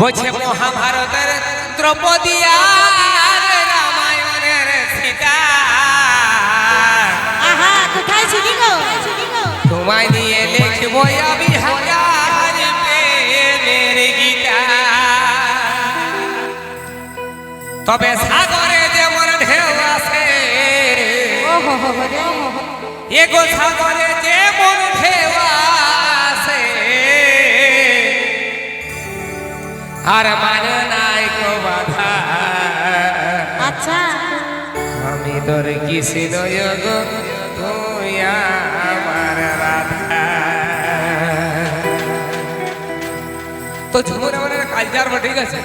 বলছে মহাভারতের দ্রৌপদী আর রামায়ণের সীতা। আহা কোথায় ছিলি গো? তোমায় নিয়ে লিখব আমি হাজার প্রেমের গীতা। তবে সাগরে যেমন ঢেউ রে এগো সাগরে যেমন আর মানে নাই কো বাধা। আচ্ছা। আমি তোর কৃষ্ণ গো তুই আমার রাধা। তো ঝুমুর আমাদের কালচার ঠিক আছে?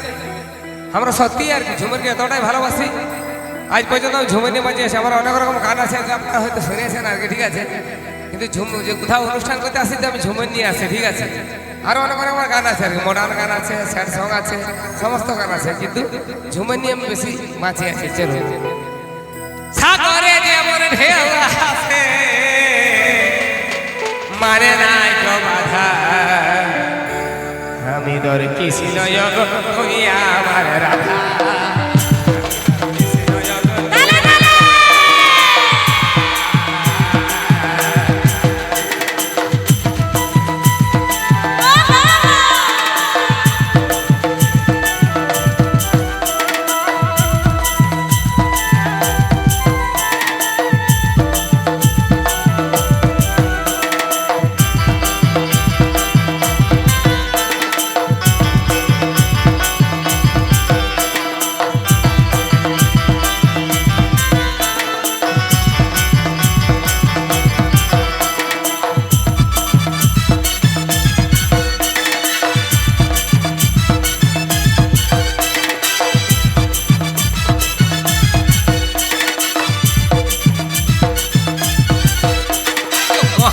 আমরা সত্যি আর কি ঝুমুরকে এতটাই ভালোবাসি। আজ পর্যন্ত আমি ঝুমুর নিয়ে বাজিয়েছি আমার অনেক রকম গান আছে আপনারা হয়তো শুনেছেন আর কি ঠিক আছে? কিন্তু ঝুম যে কোথাও অনুষ্ঠান করতে আসি তো আমি ঝুমুর নিয়ে আসি ঠিক আছে? আরও অনেক অনেক আমার গান আছে আর মডার্ন গান আছে স্যাড সং আছে, সমস্ত গান আছে, কিন্তু ঝুমুর নিয়ে আমি বেশি মাছে আছি চলো সাগরে যেমন ঢেউ আসে মানে নাই তো বাধা। আমি তোর কৃষ্ণ তুই আমার রাধা।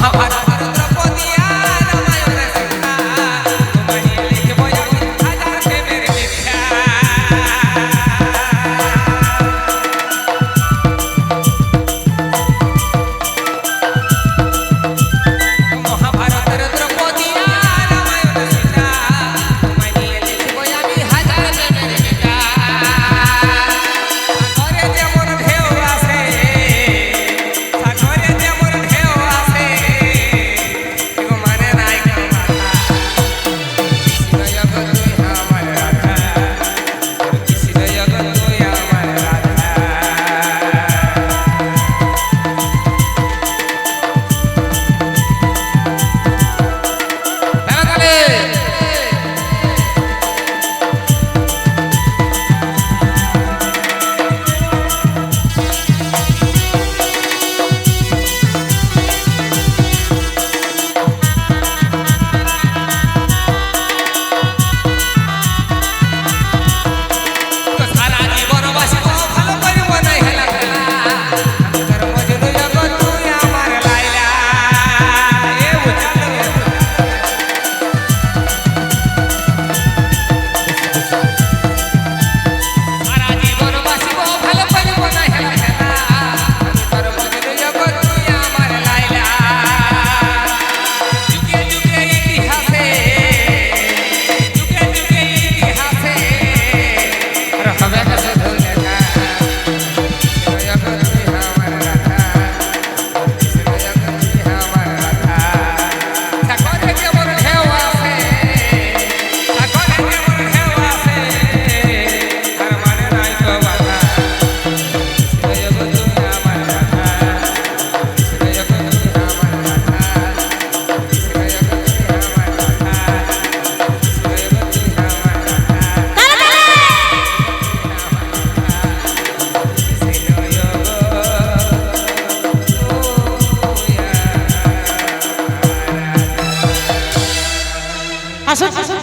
মহাভারত দ্রৌপদী আসুন